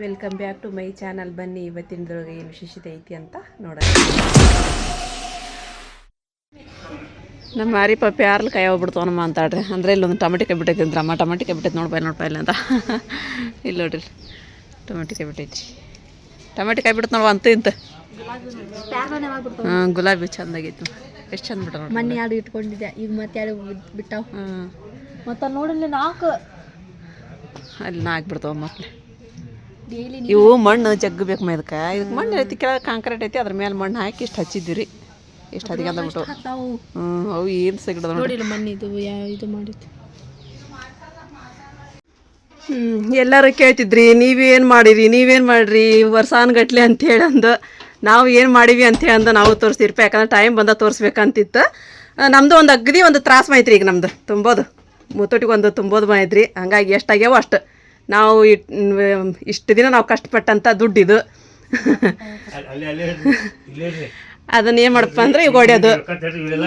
Welcome back to my channel. ಬನ್ನಿ ಇವತ್ತಿನದೊಳಗೆ ಏನು ವಿಶೇಷತೆ ಐತಿ ಅಂತ ನೋಡೋಣ. ನಮ್ಮ ಮಾರಿ ಪಪ್ಪಿ ಯಾರಲ್ಲಿ ಕೈ ಹೋಗ್ಬಿಡ್ತಾವನಮ್ಮ ಅಂತಾಡ್ರಿ ಅಂದ್ರೆ ಇಲ್ಲೊಂದು ಟೊಮೆಟೊ ಕೈ ಬಿಟ್ಟೈತಿ ಅಮ್ಮ ಟೊಮೆಟೊ ಕೈ ಬಿಟ್ಟೈತೆ ನೋಡ್ಬಾ ನೋಡ್ಪಾ ಇಲ್ಲ ಅಂತ. ಇಲ್ಲ ನೋಡ್ರಿ ಟೊಮೆಟೊ ಕೈ ಬಿಟ್ಟೈತಿ. ಟೊಮೆಟೊ ಕೈ ಬಿಡ್ತು ನೋಡುವ ಅಂತ ಇಂತ. ಹಾಂ ಗುಲಾಬಿ ಚೆಂದಾಗಿತ್ತು ಎಷ್ಟು ಚಂದ ಬಿಟ್ಟ ನೋಡಿ ಮೊನ್ನೆ ಎರಡು ಇಟ್ಕೊಂಡಿದ್ದೆ ಈಗ ಮತ್ತೆ ಎರಡು ಬಿಟ್ಟಾವ? ಹಾಂ. ಮತ್ತೆ ನೋಡಿಲ್ಲ ನಾಲ್ಕು ಅಲ್ಲಿ ನಾಲ್ಕು ಬಿಡ್ತಾವ ಡೈಲಿ ಇವು ಮಣ್ಣು ಜಗ್ಬೇಕು ಬೇಕು ಇದಕ್ಕೆ. ಇದಕ್ಕೆ ಮಣ್ಣು ಐತಿ ಕೆಳಗೆ ಕಾಂಕ್ರೀಟ್ ಐತಿ ಅದ್ರ ಮೇಲೆ ಮಣ್ಣು ಹಾಕಿ ಇಷ್ಟು ಹಚ್ಚಿದ್ದೀರಿ. ಇಷ್ಟು ಅದಕ್ಕೆ ಅಂದ್ಬಿಟ್ಟು ಹ್ಞೂ ಅವು ಏನು ಸಿಗದ ನೋಡಿ ಇದು ಯಾವ ಇದು ಮಾಡಿತ್ತು ಹ್ಞೂ ಎಲ್ಲರೂ ಕೇಳ್ತಿದ್ರಿ ನೀವೇನು ಮಾಡಿರಿ ನೀವೇನು ಮಾಡಿರಿ ವರ್ಷಾನುಗಟ್ಲೆ ಅಂತೇಳಿ ಅಂದು. ನಾವು ಏನು ಮಾಡೀವಿ ಅಂತೇಳಿ ಅಂದು ನಾವು ತೋರಿಸ್ತಿರ್ಪ ಯಾಕಂದ್ರೆ ಟೈಮ್ ಬಂದ ತೋರಿಸ್ಬೇಕಂತಿತ್ತು. ನಮ್ಮದು ನಮ್ದು ಒಂದು ಅಗದಿ ಒಂದು ತ್ರಾಸ ಐತ್ರಿ ಈಗ ನಮ್ದು ತುಂಬೋದು. ಮುತ್ತೊಟ್ಟಿಗೆ ಒಂದು ತುಂಬೋದು ಮಾಡಿದ್ರಿ ಹಂಗಾಗಿ ಎಷ್ಟಾಗ್ಯಾವ ಅಷ್ಟು. ನಾವು ಇಟ್ ಇಷ್ಟು ದಿನ ನಾವು ಕಷ್ಟಪಟ್ಟಂಥ ದುಡ್ಡಿದು. ಇದು ಅಲ್ಲಿ ಇಲ್ಲೇ ರೀ ಅದನ್ನ ಏನು ಮಾಡಪ್ಪ ಅಂದ್ರೆ ಈಗ ಹೊಡ್ಯೋದು. ಇವೆಲ್ಲ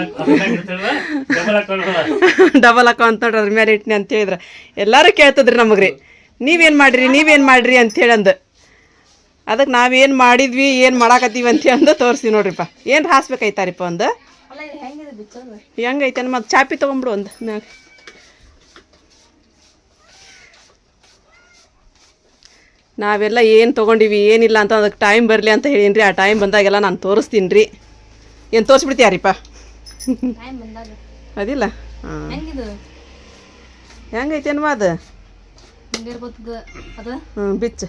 ಡಬಲ್ ಹಾಕೋ ಅಂತ ಅಕೌಂಟ್ ನೋಡ್ರಿ ಅದ್ರ ಮೇಲೆ ಇಟ್ನಿ ಅಂತ ಹೇಳಿದ್ರೆ. ಎಲ್ಲರೂ ಕೇಳ್ತದ್ರಿ ನಮಗ್ರಿ. ರೀ ನೀವೇನು ಮಾಡ್ರಿ ನೀವೇನು ಮಾಡ್ರಿ ಅಂತ ಹೇಳಂದು. ಅದಕ್ಕೆ ನಾವೇನು ಮಾಡಿದ್ವಿ ಏನು ಮಾಡಾಕತ್ತೀವಿ ಅಂತ ಅಂದ ತೋರಿಸ್ತೀವಿ ನೋಡ್ರಿಪ್ಪ. ಏನು ಹಾಸ್ಬೇಕಾಯ್ತಾರಿಪ್ಪ ಒಂದು? ಹೆಂಗೈತೆ ಮತ್ತೆ ಚಾಪಿ ತೊಗೊಂಬಿಡು ಒಂದು ಮ್ಯಾಗ. ನಾವೆಲ್ಲ ಏನು ತೊಗೊಂಡಿವಿ ಏನಿಲ್ಲ ಅಂತ ಅದಕ್ಕೆ ಟೈಮ್ ಬರಲಿ ಅಂತ ಹೇಳೀನಿ ರೀ ಆ ಟೈಮ್ ಬಂದಾಗೆಲ್ಲ ನಾನು ತೋರಿಸ್ತೀನಿ ರೀ ಏನು ತೋರಿಸ್ಬಿಡ್ತೀಯಾರಿಪ್ಪ? ಟೈಮ್ ಬಂದಾಗ. ಅದಿಲ್ಲ? ಹಾಂ ಹೆಂಗೈತೆ ಹೆಂಗೈತೇನಮ್ಮ ಅದು? ಬಿಚ್ಚು.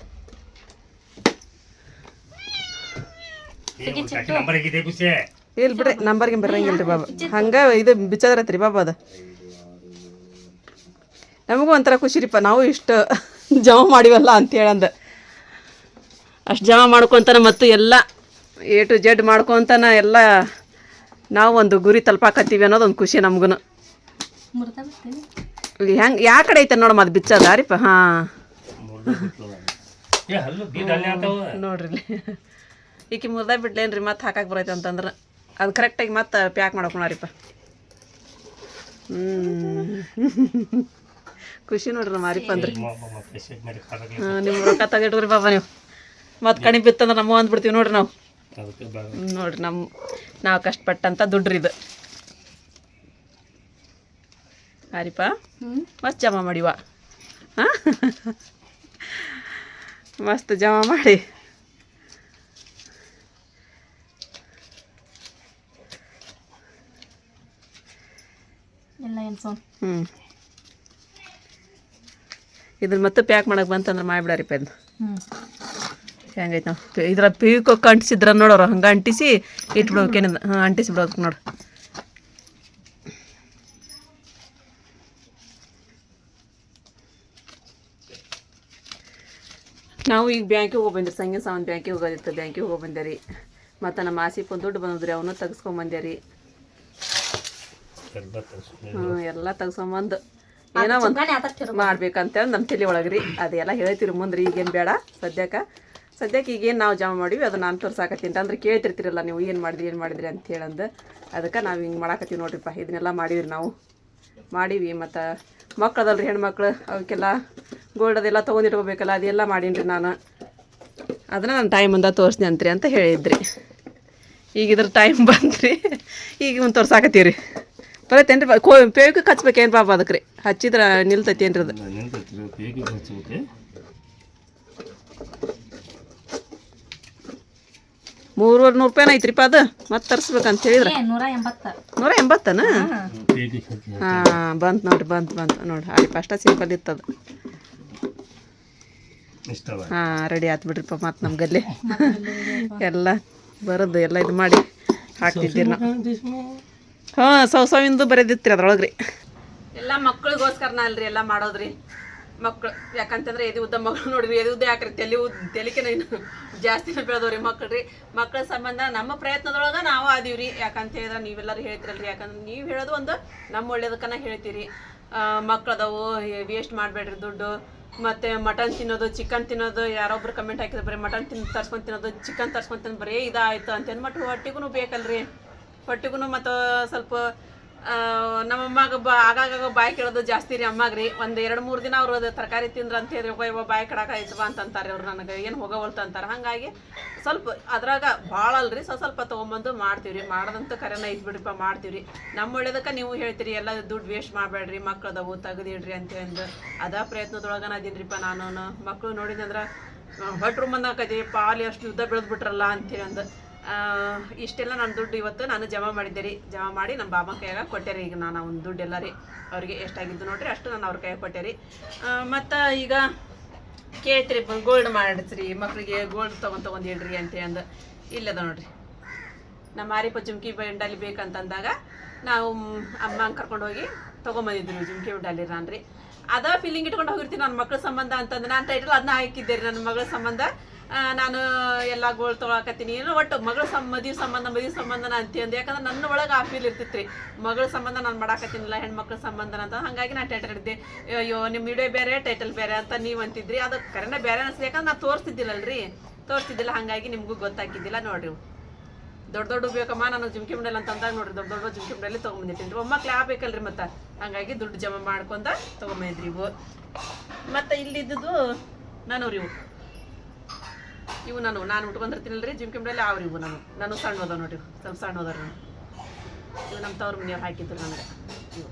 ಹ್ಞೂ ಇಲ್ಲಿ ಬಿಡ್ರಿ ನಂಬರ್ಗೆ ಬರಂಗಿಲ್ಲ ರೀ ಬಾಬಾ ಹಂಗೆ ಇದು ಬಿಚ್ಚದ್ರತ್ರಿ ಬಾಬಾ ಅದು. ನಮಗೂ ಒಂಥರ ಖುಷಿ ರೀಪ್ಪ ನಾವು ಇಷ್ಟು ಜಮ ಮಾಡಿವಲ್ಲ ಅಂತೇಳಂದು. ಅಷ್ಟು ಜಮಾ ಮಾಡ್ಕೊತಾನೆ ಮತ್ತು ಎಲ್ಲ ಎ ಟು ಜೆಡ್ ಮಾಡ್ಕೊತಾನೆ ಎಲ್ಲ ನಾವು ಒಂದು ಗುರಿ ತಲುಪಾಕತ್ತೀವಿ ಅನ್ನೋದು ಒಂದು ಖುಷಿ ನಮಗೂ ಹೆಂಗ್ ಬಿಡ್ತೀನಿ. ಇಲ್ಲಿ ಹೆಂಗೆ ಯಾ ಕಡೆ ಐತೆ ನೋಡಮ್ಮ ಅದು ಬಿಚ್ಚದ ರೀಪ ಹಾಂ. ನೋಡ್ರಿ ಇಲ್ಲಿ ಈಕಿ ಮುರ್ದ ಬಿಡ್ಲೇನ್ರಿ ಮತ್ತೆ ಹಾಕಕ್ಕೆ ಬರೈತೆ ಅಂತಂದ್ರೆ. ಅದು ಕರೆಕ್ಟಾಗಿ ಮತ್ತೆ ಪ್ಯಾಕ್ ಮಾಡ್ಕೊಳಾರಿಪ್ಪ. ಹ್ಮ್. ಖುಷಿ ನೋಡ್ರಿ ಮಾರಿಪ್ಪ ಅಂದ್ರೆ. ಹಾಂ ನಿಮ್ಮ ರೊಕ್ಕ ತೆಗಿಟ್ರಿ ಬಾಬಾ ನೀವು. ಮತ್ತೆ ಕಣಿ ಬಿತ್ತಂದ್ರೆ ನಮ್ಮ ಅಂದ್ಬಿಡ್ತೀವಿ ನೋಡ್ರಿ ನಾವು. ನೋಡ್ರಿ ನಮ್ಮ ನಾವು ಕಷ್ಟಪಟ್ಟಂಥ ದುಡ್ರಿ ಇದು ಹಾರಿಪ ಮಸ್ತ್ ಜಮಾ ಮಾಡಿವ. ಹಾಂ? ಮಸ್ತ್ ಜಮಾ ಮಾಡಿ. ಹ್ಞೂ ಇದನ್ನ ಮತ್ತೆ ಪ್ಯಾಕ್ ಮಾಡಕ್ಕೆ ಬಂತಂದ್ರೆ ಮಾಡಿಬಿಡಾರಿಪ್ಪ ಇದು ಹ್ಞೂ ಹೆಂಗೈತೆ ನಾವು ಪಿ- ಇದ್ರ ಪೀಕೊಕ್ಕೆ ಅಂಟಿಸಿದ್ರ ನೋಡೋರು ಹಂಗೆ ಅಂಟಿಸಿ ಇಟ್ಬಿಡೋಕೇನಿಲ್ಲ ಹಾಂ ಅಂಟಿಸಿ ಬಿಡೋಕೆ ನೋಡು. ನಾವು ಈಗ ಬ್ಯಾಂಕಿಗೆ ಹೋಗಿ ಬಂದಿರಿ ಸಂಗೀತ ಸಾಮಾನು ಬ್ಯಾಂಕಿಗೆ ಹೋಗೋದಿತ್ತು ಬ್ಯಾಂಕಿಗೆ ಹೋಗಿ ಬಂದೆ ರೀ. ಮತ್ತು ನಮ್ಮ ಆಸಿಪ್ ಒಂದು ದುಡ್ಡು ಬಂದದ್ರಿ ಅವನು ತೆಗೆಸ್ಕೊಂಬಂದೆ ರೀ. ಹ್ಞೂ ಎಲ್ಲ ತೆಗ್ಸ್ಕೊಂಬಂದು ಏನೋ ಒಂದು ಮಾಡ್ಬೇಕಂತೇಳಿ ನಮ್ಮ ತಲೆ ಒಳಗೆ ರೀ ಅದೆಲ್ಲ ಹೇಳ್ತೀರಿ ಮುಂದೆ ರೀ ಈಗೇನು ಬೇಡ ಸದ್ಯಕ್ಕೆ. ಸದ್ಯಕ್ಕೆ ಈಗೇನು ನಾವು ಜಮಾ ಮಾಡೀವಿ, ಅದು ನಾನು ತೋರ್ಸಾಕತ್ತೀನಿ. ಅಂದ್ರೆ ಕೇಳ್ತಿರ್ತೀರಲ್ಲ ನೀವು ಏನು ಮಾಡಿದ್ರಿ ಏನು ಮಾಡಿದ್ರಿ ಅಂತ ಹೇಳಂದು. ಅದಕ್ಕೆ ನಾವು ಹಿಂಗೆ ಮಾಡಾಕತ್ತೀವಿ ನೋಡ್ರಿಪ್ಪ. ಇದನ್ನೆಲ್ಲ ಮಾಡೀವಿ ನಾವು. ಮಾಡೀವಿ ಮತ್ತು ಮಕ್ಕಳದಲ್ರಿ ಹೆಣ್ಮಕ್ಳು, ಅವಕ್ಕೆಲ್ಲ ಗೋಲ್ಡ್ ಅದೆಲ್ಲ ತೊಗೊಂಡಿಟ್ಕೋಬೇಕಲ್ಲ, ಅದೆಲ್ಲ ಮಾಡೀನಿ ನಾನು. ಅದನ್ನು ನಾನು ಟೈಮ್ ಬಂದ ತೋರಿಸ್ನಿ ಅಂತ್ರಿ ಅಂತ ಹೇಳಿದ್ರಿ. ಈಗ ಇದ್ರ ಟೈಮ್ ಬಂದ್ರಿ ಈಗ ಒಂದು ತೋರ್ಸಾಕತ್ತೀವಿ ರೀ ಬರತ್ತೇನ್ರಿ ಕೋ ಪೇವಿಗೆ ಹಚ್ಬೇಕೇನು ಪಾಪ ಅದಕ್ಕೆ ರೀ ಹಚ್ಚಿದ್ರೆ ನಿಲ್ತೈತಿ. ಏನ್ರಿ ಅದು ಮೂರುವರೆ ನೂರು ರೂಪಾಯಿ ಐತ್ರಿಪ್ಪ ಅದು. ಮತ್ತೆ ತರಿಸ್ಬೇಕಂತ ಹೇಳಿದ್ರೆ? ನೂರ ಎಂಬತ್ತ. ನೂರ ಎಂಬತ್ತನ? ಹಾ. ಬಂತು ನೋಡ್ರಿ ಬಂತು ಬಂತು ನೋಡಿ ಹಾಗೆ ಫಸ್ಟ್ ಸಿಂಪಲ್ ಇತ್ತದ. ಹಾ ಹಾಂ ರೆಡಿ ಆಯ್ತು ಬಿಡ್ರಿಪ್ಪ ನಮ್ಮ ಗಲ್ಲಿ. ಎಲ್ಲ ಬರೋದು ಎಲ್ಲ ಇದು ಮಾಡಿ ಹಾಕ್ತಿದ್ದೀರಿ ನಾವು. ಹಾಂ ಸೌಸವಿಂದು ಬರೆದಿತ್ರಿ ಅದ್ರೊಳಗೆ ರೀ ಎಲ್ಲ ಮಕ್ಕಳಿಗೋಸ್ಕರನ ಅಲ್ರಿ ಎಲ್ಲ ಮಾಡೋದ್ರಿ. ಮಕ್ಕಳು ಯಾಕಂತಂದ್ರೆ ಎದೆ ಉದ್ದ ಮಕ್ಕಳು ನೋಡ್ರಿ ಎದೆ ಉದ್ದ ಯಾಕ್ರಿ ತಲೆ ತಲೆಕಿನ ಇನ್ನು ಜಾಸ್ತಿನ ಬೆಳೆದವ್ರಿ ಮಕ್ಳು ರೀ ಮಕ್ಕಳ ಸಂಬಂಧ ನಮ್ಮ ಪ್ರಯತ್ನದೊಳಗೆ ನಾವು ಅದೀವ್ರಿ ಯಾಕಂತ ಹೇಳಿದ್ರೆ ನೀವೆಲ್ಲರೂ ಹೇಳ್ತಿರಲ್ರಿ. ಯಾಕಂದ್ರೆ ನೀವು ಹೇಳೋದು ಒಂದು ನಮ್ಮ ಒಳ್ಳೇದಕ್ಕನ ಹೇಳ್ತೀರಿ. ಮಕ್ಕಳದವು ವೇಸ್ಟ್ ಮಾಡಬೇಡ್ರಿ ದುಡ್ಡು. ಮತ್ತು ಮಟನ್ ತಿನ್ನೋದು ಚಿಕನ್ ತಿನ್ನೋದು, ಯಾರೊಬ್ರು ಕಮೆಂಟ್ ಹಾಕಿದ್ರೆ ಬರೀ ಮಟನ್ ತಿನ್, ತರ್ಸ್ಕೊಂಡು ತಿನ್ನೋದು ಚಿಕನ್ ತರ್ಸ್ಕೊಂಡು ತಿನ್ನೋದು ಬರೀ ಇದಾಯ್ತು ಅಂತೇನು ಮತ್ತು ಹೊಟ್ಟಿಗೂ ಬೇಕಲ್ರಿ. ಹೊಟ್ಟಿಗೂ ಮತ್ತು ಸ್ವಲ್ಪ ಆ, ನಮ್ಮ ಅಮ್ಮಾಗ ಬಾ ಆಗಾಗ ಬಾಯಿ ಕೇಳೋದು ಜಾಸ್ತಿ ರೀ ಅಮ್ಮಾಗ ರೀ. ಒಂದು ಎರಡು ಮೂರು ದಿನ ಅವ್ರು ತರಕಾರಿ ತಿಂದ್ರ ಅಂತ ಹೇಳಿ ಒಬ್ಬ ಬಾಯಿ ಕಡಕ ಆಯ್ತು ಬಾ ಅಂತಂತಾರೆ ಅವ್ರು ನನಗೆ. ಏನು ಹೋಗವಲ್ತು ಅಂತಾರೆ. ಹಾಗಾಗಿ ಸ್ವಲ್ಪ ಅದ್ರಾಗ ಭಾಳ ಅಲ್ರಿ. ಸ್ವಲ್ಪ ಸ್ವಲ್ಪ ತೊಗೊಂಬಂದು ಮಾಡ್ತೀವಿ ರೀ ಮಾಡೋದಂತೂ ಕರೆನ ಐತ್ ಬಿಡಪ್ಪ ಮಾಡ್ತೀವಿ ರೀ ನಮ್ಮ ಒಳ್ಳೇದಕ್ಕೆ ನೀವು ಹೇಳ್ತೀರಿ ಎಲ್ಲ ದುಡ್ಡು ವೇಸ್ಟ್ ಮಾಡಬೇಡ್ರಿ. ಮಕ್ಳದವು ತೆಗ್ದಿಡ್ರಿ ಅಂತ ಅಂದು ಅದ ಪ್ರಯತ್ನದೊಳಗೆ ನಾ ಇದೀನಿರಿಪ್ಪ ನಾನು ಮಕ್ಕಳು ನೋಡಿದಂದ್ರೆ ಭಟ್ರು ಬಂದಾಕದಿ ಪಾಲಿ ಅಷ್ಟು ಯುದ್ಧ ಬೆಳೆದ್ಬಿಟ್ರಲ್ಲ ಅಂತೇಳಿ ಅಂದ ಇಷ್ಟೆಲ್ಲ ನಾನು ದುಡ್ಡು ಇವತ್ತು ನಾನು ಜಮಾ ಮಾಡಿದ್ದೆ ರೀ ಜಮಾ ಮಾಡಿ ನಮ್ಮ ಬಾಬಾ ಕೈಯಾಗ ಕೊಟ್ಟೆ ರೀ ಈಗ ನಾನು ಒಂದು ದುಡ್ಡೆಲ್ಲ ರೀ ಅವ್ರಿಗೆ ಎಷ್ಟಾಗಿದ್ದು ನೋಡ್ರಿ, ಅಷ್ಟು ನಾನು ಅವ್ರ ಕೈಯಾಗ ಕೊಟ್ಟೆ ರೀ ಮತ್ತು ಈಗ ಕೇಳ್ತೀರಿ ಗೋಲ್ಡ್ ಮಾಡಿಸ್ರಿ. ಮಕ್ಕಳಿಗೆ ಗೋಲ್ಡ್ ತೊಗೊಂಡ್ ತೊಗೊಂಡು ಹೇಳ್ರಿ ಅಂತ ಅಂದು ಇಲ್ಲದ ನೋಡ್ರಿ. ನಮ್ಮ ಮಾರಿಪ್ಪ ಜುಮ್ಕಿ ಬಂಡಾಲಿ ಬೇಕಂತಂದಾಗ ನಾವು ಅಮ್ಮಂಗೆ ಅಮ್ಮ ಕರ್ಕೊಂಡು ಹೋಗಿ ತೊಗೊಂಬಂದಿದ್ವಿ ಜುಮ್ಕಿ ಬಂಡಾಲಿ ನಾನು ರೀ ಅದ ಫೀಲಿಂಗ್ ಇಟ್ಕೊಂಡು ಹೋಗಿರ್ತೀನಿ ನನ್ನ ಮಕ್ಕಳ ಸಂಬಂಧ ಅಂತಂದು. ನಾನು ಟೈಟಲ್ ಅದನ್ನ ಹಾಕಿದ್ದೆ ರೀ ನನ್ನ ಮಗಳ ಸಂಬಂಧ. ನಾನು ಎಲ್ಲ ಗೋಳ್ ತೊಗೊಳಕತ್ತೀನಿ ಏನೋ ಒಟ್ಟು ಮಗಳ ಸಂ ಮದುವೆ ಸಂಬಂಧ ಮದುವೆ ಸಂಬಂಧ ಅಂತ ಅಂದೆ ಯಾಕಂದ್ರೆ ನನ್ನ ಒಳಗೆ ಆ ಫೀಲ್ ಇರ್ತಿತ್ತು ರೀ ಮಗಳ ಸಂಬಂಧ ನಾನು ಮಾಡಾಕತ್ತೀನಿಲ್ಲ, ಹೆಣ್ಮಕ್ಳ ಸಂಬಂಧ ಅಂತ. ಹಾಗಾಗಿ ನಾನು ಟೈಟಲ್ ಹಿಡಿದೆ ಅಯ್ಯೋ ನಿಮ್ಮ ವಿಡಿಯೋ ಬೇರೆ ಟೈಟಲ್ ಬೇರೆ ಅಂತ ನೀವು ಅಂತಿದ್ರಿ. ಅದು ಕರೆನ ಬೇರೆ ಅನಿಸ್ತು ಯಾಕಂದ್ರೆ ನಾನು ತೋರಿಸ್ತಿದ್ದಿಲ್ಲಲ್ರಿ. ತೋರಿಸ್ತಿದ್ದಿಲ್ಲ, ಹಾಗಾಗಿ ನಿಮಗೂ ಗೊತ್ತಾಗಿದ್ದಿಲ್ಲ ನೋಡ್ರಿ. ದೊಡ್ಡ ದೊಡ್ಡ ಉಪಯೋಗಮ್ಮ. ನಾನು ಜುಮ್ಕಿ ಮಂಡಲ್ ಅಂತ ಅಂದಾಗ ನೋಡ್ರಿ, ದೊಡ್ಡ ದೊಡ್ಡ ಜುಮ್ಕಿ ಮುಂಡೆಲ್ಲಿ ರೀ ಒಮ್ಮಕ್ಳು ಆಗ್ಬೇಕಲ್ರಿ ಮತ್ತೆ. ಹಂಗಾಗಿ ದುಡ್ಡು ಜಮಾ ಮಾಡ್ಕೊಂಡ ತೊಗೊಂಬಂದಿದ್ರಿ ಇವು. ಮತ್ತು ಇಲ್ಲಿದ್ದು ನಾನು ಇವು. ಇವು ನಾನು ನಾನು ಉಟ್ಕೊಂಡಿರ್ತೀನಲ್ರಿ ಜಿಮ್ ಮುಂಡೆಲ್ಲಿ ಅವ್ರು ಇವು ನಾನು. ನಾನು ಸಣ್ಣ ಹೋದ ನೋಡಿ ಸ್ವಲ್ಪ ಸಣ್ಣ ಹೋದಾರ ನಾನು. ಇವು ನಮ್ಮ ತವ್ರ ಮನೆಯವ್ರು ಹಾಕಿದ್ರು ನನಗೆ. ಇವು.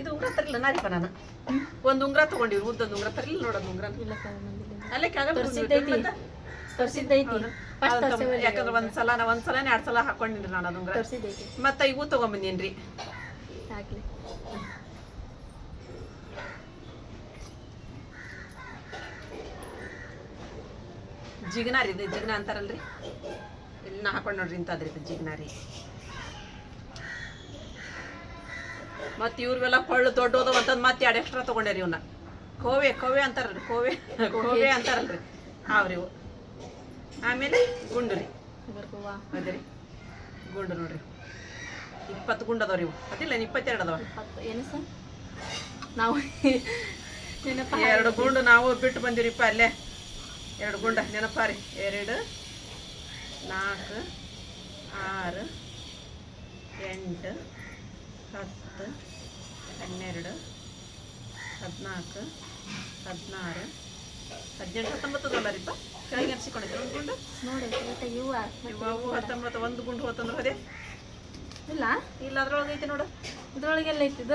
ಇದು ಉಂಗ್ರ ತರಲಿಲ್ಲ ನಾರಿಪ್ಪ ನಾನು. ಒಂದು ಉಂಗ್ರ ತೊಗೊಂಡಿವ್ರಿ ಉದ್ದೊಂದು ಉಂಗ್ರ ತರಲಿಲ್ಲ ನೋಡೋದು ಉಂಗ್ರ ಅಲ್ಲೇ ತರ್ಸಿದ್ದೈತಿ. ಫಸ್ಟ್ ಒಂದ್ ಯಾಕಂದ್ರೆ ಒಂದ್ಸಲ ನಾ ಒಂದ್ಸಲ ಎರಡ್ ಸಲ ಹಾಕೊಂಡಿನ್ರಿ ನಾನು ಅದು ಉಂಗ್ರ. ಮತ್ತೆ ಇವು ತಗೊಂಬಂದೇನ್ರಿ ಹಾಕ್ಲಿ. ಜಿಗ್ನ ರೀ ಇದು ಜಿಗ್ನ ಅಂತಾರಲ್ರಿ? ಇಲ್ಲಿ ನಾ ಹಾಕೊಂಡ್ ನೋಡ್ರಿ ಇಂಥದ್ರಿ ಇದು ಜಿಗ್ನ ರೀ. ಮತ್ ಇವ್ರಿಗೆಲ್ಲ ಕೊಳ್ಳು ದೊಡ್ಡದು ಅಂತಂದು ಮತ್ತೆ ಎರಡು ಎಕ್ಸ್ಟ್ರಾ ತೊಗೊಂಡೇರಿ ಇವನ್ನ ಕೋವೆ ಕೋವೆ ಅಂತಾರಲ್ರಿ ಕೋವೆ ಕೋವೆ ಅಂತಾರಲ್ರಿ. ಅವ್ರಿ ಇವು. ಆಮೇಲೆ ಗುಂಡು ರೀ. ಬರ್ಕೋವ ರೀ. ಗುಂಡು ನೋಡ್ರಿ. ಇಪ್ಪತ್ತು ಗುಂಡು ಅದಾವ್ರಿ ಇವು. ಅದಿಲ್ಲ ಇಪ್ಪತ್ತೆರಡು ಅದಾವ. ಏನು ಸರ್? ನಾವು ಎರಡು ಗುಂಡು ನಾವು ಬಿಟ್ಟು ಬಂದಿರಿಪ್ಪ ಅಲ್ಲೇ. ಎರಡು ಗುಂಡ ನೆನಪಾರಿ. ಎರಡು ನಾಲ್ಕು ಆರು ಎಂಟು ಹತ್ತು ಹನ್ನೆರಡು ಹದಿನಾಲ್ಕು ಹದಿನಾರು ಹದಿನೆಂಟು ಹತ್ತೊಂಬತ್ತು ಅಲ್ಲರಿಪ್ಪ ಕೆಳಗೆ ಎನ್ಸಿಕೊಂಡಿದ್ದೆ ಒಂದು ಗುಂಡು? ನೋಡಿ ಇವ ಹತ್ತೊಂಬತ್ತು ಒಂದು ಗುಂಡು ಹೊತ್ತಂದ್ರೆ ಅದೇ ಇಲ್ಲ? ಇಲ್ಲ ಅದ್ರೊಳಗೆ ಐತಿ ನೋಡು. ಇದ್ರೊಳಗೆಲ್ಲ ಐತಿದ